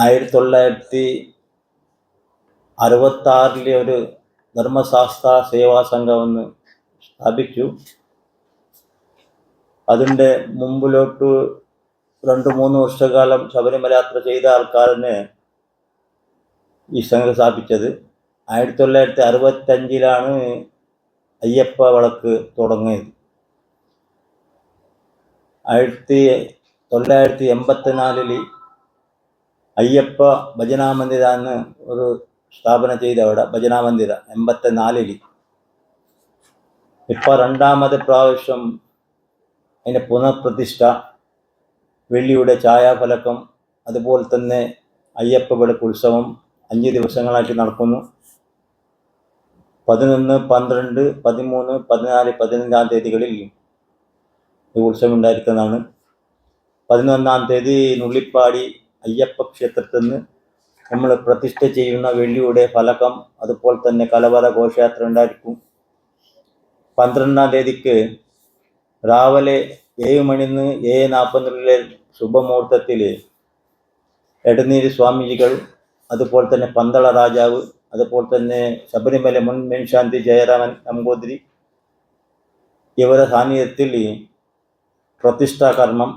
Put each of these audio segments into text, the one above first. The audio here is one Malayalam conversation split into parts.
ആയിരത്തി തൊള്ളായിരത്തി അറുപത്തി ആറിലെ ഒരു ധർമ്മശാസ്ത്ര സേവാ സംഘം ഒന്ന് സ്ഥാപിച്ചു. അതിന്റെ മുമ്പിലോട്ട് രണ്ട് മൂന്ന് വർഷക്കാലം ശബരിമല യാത്ര ചെയ്ത ആൾക്കാരനെ ഈ സംഘം സ്ഥാപിച്ചത്. ആയിരത്തി തൊള്ളായിരത്തി അറുപത്തഞ്ചിലാണ് അയ്യപ്പ വിളക്ക് തുടങ്ങിയത്. ആയിരത്തി തൊള്ളായിരത്തി എൺപത്തിനാലിൽ അയ്യപ്പ ഭജനാ മന്ദിരാന്ന് ഒരു സ്ഥാപനം ചെയ്ത അവിടെ ഭജനാ മന്ദിര എൺപത്തിനാലിൽ ഇപ്പോൾ രണ്ടാമത് പ്രാവശ്യം അതിന്റെ പുനഃപ്രതിഷ്ഠ വെള്ളിയുടെ ഛായാഫലക്കം അതുപോലെ തന്നെ അയ്യപ്പ വിളക്ക് ഉത്സവം അഞ്ച് ദിവസങ്ങളായിട്ട് നടക്കുന്നു. പതിനൊന്ന് പന്ത്രണ്ട് പതിമൂന്ന് പതിനാല് പതിനഞ്ചാം തീയതികളിൽ ഈ ഉത്സവം ഉണ്ടായിരിക്കുന്നതാണ്. പതിനൊന്നാം തീയതി നുള്ളിപ്പാടി അയ്യപ്പ ക്ഷേത്രത്തിൽ നിന്ന് നമ്മൾ പ്രതിഷ്ഠ ചെയ്യുന്ന വെള്ളിയുടെ ഫലകം അതുപോലെ തന്നെ കലവറ ഘോഷയാത്ര ഉണ്ടായിരിക്കും. പന്ത്രണ്ടാം തീയതിക്ക് രാവിലെ ഏഴ് മണിന്ന് ഏഴ് നാൽപ്പത്തിനുള്ളിലെ ശുഭമുഹൂർത്തത്തിൽ എടനീര് സ്വാമിജികൾ അതുപോലെ തന്നെ പന്തള രാജാവ് അതുപോലെ തന്നെ ശബരിമല മുൻ മേൻശാന്തി ജയരാമൻ നമ്പൂതിരി ഇവരുടെ സാന്നിധ്യത്തിൽ പ്രതിഷ്ഠാകർമ്മം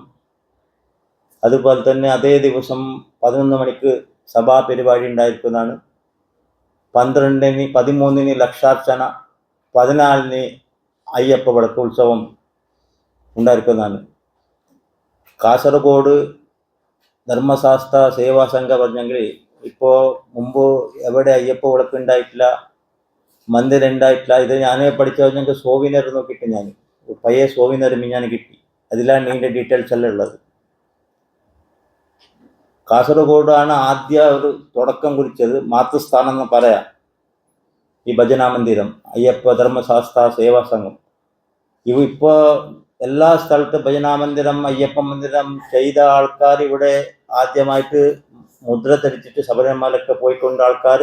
അതുപോലെ തന്നെ അതേ ദിവസം പതിനൊന്ന് മണിക്ക് സഭാ പരിപാടി ഉണ്ടായിരിക്കുന്നതാണ്. പന്ത്രണ്ടിന് പതിമൂന്നിന് ലക്ഷാർച്ചന പതിനാലിന് അയ്യപ്പ വിളക്ക് ഉത്സവം ഉണ്ടായിരിക്കുന്നതാണ്. കാസർഗോഡ് ധർമ്മശാസ്ത്ര സേവാ സംഘം പറഞ്ഞെങ്കിൽ ഇപ്പോൾ മുമ്പ് എവിടെ അയ്യപ്പ വിളക്ക് ഉണ്ടായിട്ടില്ല മന്ദിരം ഉണ്ടായിട്ടില്ല ഇത് ഞാൻ പഠിച്ച ഞങ്ങൾക്ക് സോവിനർ നോക്കിയിട്ട് ഞാൻ പയ്യെ സോവിനർ ഞാൻ കിട്ടി. അതിലാണ് ഇതിന്റെ ഡീറ്റെയിൽസ് എല്ലാം ഉള്ളത്. കാസർഗോഡാണ് ആദ്യ ഒരു തുടക്കം കുറിച്ചത് മാതൃസ്ഥാനം എന്ന് പറയാം. ഈ ഭജനാ മന്ദിരം അയ്യപ്പ ധർമ്മശാസ്ത്ര സേവാ സംഘം. ഇവ ഇപ്പോൾ എല്ലാ സ്ഥലത്തും ഭജനാ മന്ദിരം അയ്യപ്പ മന്ദിരം ചെയ്ത ആൾക്കാർ ഇവിടെ ആദ്യമായിട്ട് മുദ്ര ധരിച്ചിട്ട് ശബരിമലയ്ക്ക് പോയിക്കൊണ്ട് ആൾക്കാർ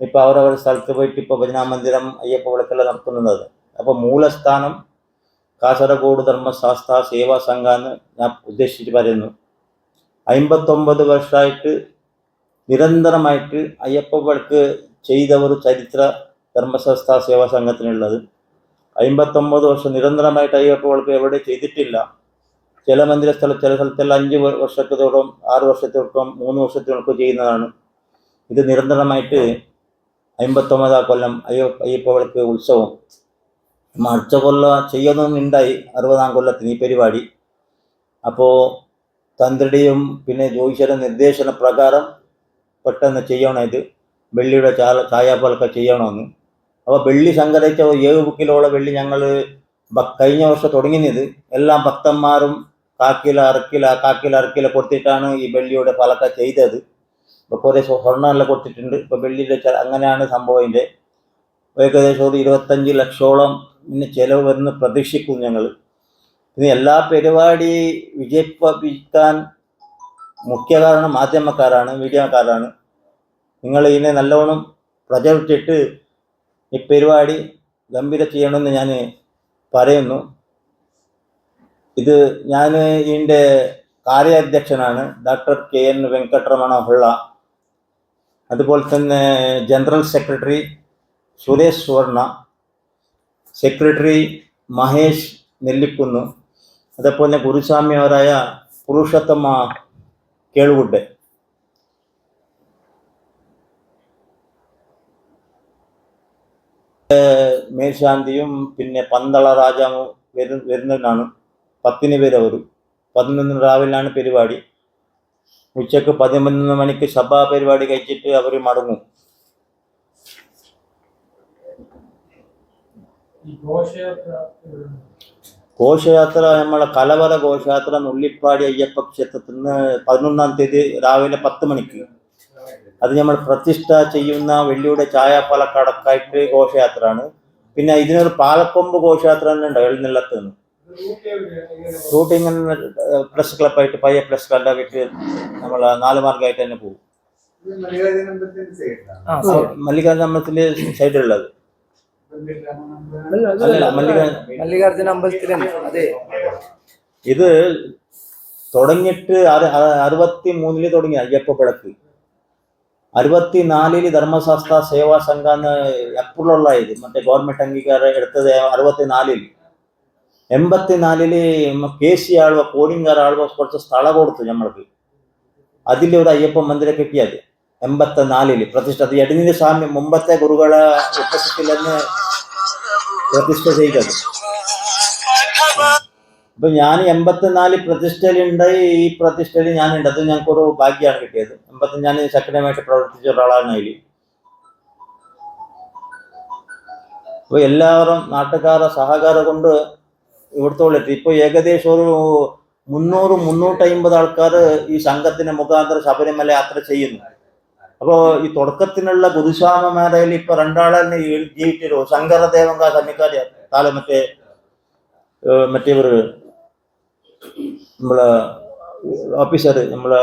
ഇപ്പോൾ അവരവരുടെ സ്ഥലത്ത് പോയിട്ട് ഇപ്പോൾ ഭജനാ മന്ദിരം അയ്യപ്പ വിളക്കെല്ലാം നടത്തുന്നത് അപ്പോൾ മൂലസ്ഥാനം കാസർഗോഡ് ധർമ്മശാസ്ത്ര സേവാ സംഘം എന്ന് ഞാൻ ഉദ്ദേശിച്ചിട്ട് പറയുന്നു. അമ്പത്തൊമ്പത് വർഷമായിട്ട് നിരന്തരമായിട്ട് അയ്യപ്പ വിളക്ക് ചെയ്ത ഒരു ചരിത്ര ധർമ്മശാസ്ത്ര സേവാ സംഘത്തിനുള്ളത്. അമ്പത്തൊമ്പത് വർഷം നിരന്തരമായിട്ട് അയ്യപ്പ വിളക്ക് എവിടെ ചെയ്തിട്ടില്ല. ചില മന്ദിര സ്ഥലം ചില സ്ഥലത്തെല്ലാം അഞ്ച് വർഷത്തോളം ആറ് വർഷത്തോളം മൂന്ന് വർഷത്തോളം ചെയ്യുന്നതാണ്. ഇത് നിരന്തരമായിട്ട് അമ്പത്തൊമ്പതാം കൊല്ലം അയ്യ അയ്യപ്പ വിളക്ക് ഉത്സവം. അടുത്ത കൊല്ലം ചെയ്യുന്നുണ്ടായി അറുപതാം കൊല്ലത്തിന് ഈ പരിപാടി. അപ്പോൾ തന്ത്രിയുടെയും പിന്നെ ജ്യോതിഷയുടെ നിർദ്ദേശന പ്രകാരം പെട്ടെന്ന് ചെയ്യണം ഇത്. വെള്ളിയുടെ ചാല ചായാപ്പലൊക്കെ ചെയ്യണമെന്ന്. അപ്പോൾ വെള്ളി സംഘടിച്ച ഏഴ് കിലോളം വെള്ളി ഞങ്ങൾ കഴിഞ്ഞ വർഷം തുടങ്ങിയത്. എല്ലാം ഭക്തന്മാരും കാക്കില അറക്കില കാക്കില അറക്കില കൊടുത്തിട്ടാണ് ഈ വെള്ളിയുടെ പലക്ക ചെയ്തത്. ഇപ്പോൾ കുറേ സ്വർണമെല്ലാം കൊടുത്തിട്ടുണ്ട്. ഇപ്പോൾ വെള്ളിയുടെ അങ്ങനെയാണ് സംഭവം ഇതിന്റെ ഏകദേശം ഒരു ഇരുപത്തഞ്ച് ലക്ഷോളം ഇന്ന് ചിലവ് വരുന്ന പ്രതീക്ഷിക്കുന്നു ഞങ്ങൾ ഇനി എല്ലാ പരിപാടി വിജയിപ്പിക്കാൻ മുഖ്യ കാരണം മാധ്യമക്കാരാണ് മീഡിയക്കാരാണ്. നിങ്ങൾ ഇതിനെ നല്ലവണ്ണം പ്രചരിച്ചിട്ട് ഈ പരിപാടി ഗംഭീര ചെയ്യണമെന്ന് ഞാൻ പറയുന്നു. ഇത് ഞാൻ ഇതിന്റെ കാര്യാധ്യക്ഷനാണ് ഡോക്ടർ കെ എൻ വെങ്കട്ടരമണ ഹുള്ള അതുപോലെ തന്നെ ജനറൽ സെക്രട്ടറി സുരേഷ് സുവർണ സെക്രട്ടറി മഹേഷ് നെല്ലിക്കുന്ന്. അതേപോലെ ഗുരുസ്വാമിಯವರಾയ പുരുഷത്തമ്മ ಕೇಳುಗುಡ್ಡೆ മേൽശാന്തിയും പിന്നെ പന്തള രാജാവും വരുന്നതിനാണ് പത്തിന് പേര് അവർ പതിനൊന്ന് രാവിലെയാണ് പരിപാടി. ഉച്ചയ്ക്ക് പതിനൊന്ന് മണിക്ക് സഭാ പരിപാടി കഴിച്ചിട്ട് അവർ മടങ്ങും. ഘോഷയാത്ര നമ്മളെ കലവറ ഘോഷയാത്ര നുള്ളിപ്പാടി അയ്യപ്പ ക്ഷേത്രത്തിൽ നിന്ന് പതിനൊന്നാം തീയതി രാവിലെ പത്ത് മണിക്ക്. അത് നമ്മൾ പ്രതിഷ്ഠ ചെയ്യുന്ന വെള്ളിയുടെ ചായ പാലക്കാടക്കായിട്ട് ഘോഷയാത്രയാണ്. പിന്നെ ഇതിനൊരു പാലക്കൊമ്പ് ഘോഷയാത്ര തന്നെ ഉണ്ട് എഴുന്നള്ളത്ത് നിന്ന് റൂട്ട് പ്രസ് ക്ലബ്ബായിട്ട് പയ്യ പ്ലസ് ക്ലബ്ബായിട്ട് നമ്മൾ നാല് മാർഗമായിട്ട് തന്നെ പോകും. മല്ലികാർജുന സൈഡിലുള്ളത് മല്ലികാർജുന അമ്പലത്തിലുണ്ട് അതെ. ഇത് തുടങ്ങിയിട്ട് അറുപത്തി മൂന്നിൽ തുടങ്ങി അയ്യപ്പ വിളക്ക്. അറുപത്തി നാലിൽ ധർമ്മശാസ്ത്ര സേവാ സംഘ എന്ന് എപ്പോഴുള്ള ഇത് മറ്റേ ഗവൺമെന്റ് അംഗീകാരം എടുത്തത് അറുപത്തി നാലിൽ എൺപത്തിനാലിൽ കെ സി ആൾവ കോടിങ്കാർ ആൾവ കുറച്ച് സ്ഥലം കൊടുത്തു നമ്മൾക്ക് അതിൽ ഒരു അയ്യപ്പ മന്ദിരം കെട്ടിയത്. എൺപത്തി നാലിൽ പ്രതിഷ്ഠ അത് എടിനിന്റെ സ്വാമി മുമ്പത്തെ ഗുരുകളെ ഉപസ്ഥിതിലെന്ന് പ്രതിഷ്ഠ ചെയ്തത് അപ്പൊ ഞാൻ എൺപത്തിനാല് പ്രതിഷ്ഠയിലുണ്ട് ഈ പ്രതിഷ്ഠയിൽ ഞാനുണ്ട് അത് ഞങ്ങൾക്ക് ഒരു ഭാഗ്യമാണ് കിട്ടിയത്. എൺപത്തി ഞാൻ ശക്തമായിട്ട് പ്രവർത്തിച്ച ഒരാളാണ് അതിൽ അപ്പൊ എല്ലാവരും നാട്ടുകാരെ സഹകാരം കൊണ്ട് ഇവിടത്തോളെത്തി ഇപ്പൊ ഏകദേശം ഒരു മുന്നൂറ് മുന്നൂറ്റി അമ്പത് ആൾക്കാർ ഈ സംഘത്തിന് മുഖാന്തരം ശബരിമല യാത്ര ചെയ്യുന്നു. അപ്പോ ഈ തുടക്കത്തിനുള്ള ഗുരുസ്വാമിമാരയിൽ ഇപ്പൊ രണ്ടാളെ ജീവിച്ചിരു ശങ്കരദേവങ്ക സന്നിക്കാരി താലം മറ്റേ മറ്റേ ഇവർ നമ്മളെ ഓഫീസർ നമ്മളെ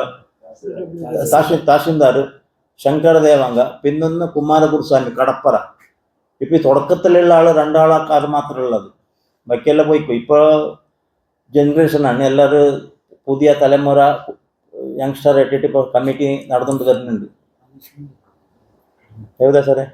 തഹസീൽ തഹസീൽദാർ ശങ്കരദേവങ്ക പിന്നൊന്ന് കുമാരഗുരുസ്വാമി കടപ്പറ. ഇപ്പൊ ഈ തുടക്കത്തിലുള്ള ആൾ രണ്ടാളാക്കാർ മാത്രമേ ഉള്ളത് ബാക്കിയെല്ലാം പോയി ഇപ്പോൾ ജനറേഷനാണ്. എല്ലാവരും പുതിയ തലമുറ യങ്സ്റ്റർ ഇട്ടിട്ട് ഇപ്പോൾ കമ്മിറ്റി നടന്നുകൊണ്ട് വരുന്നുണ്ട്. എവിടെയാ സാറേ?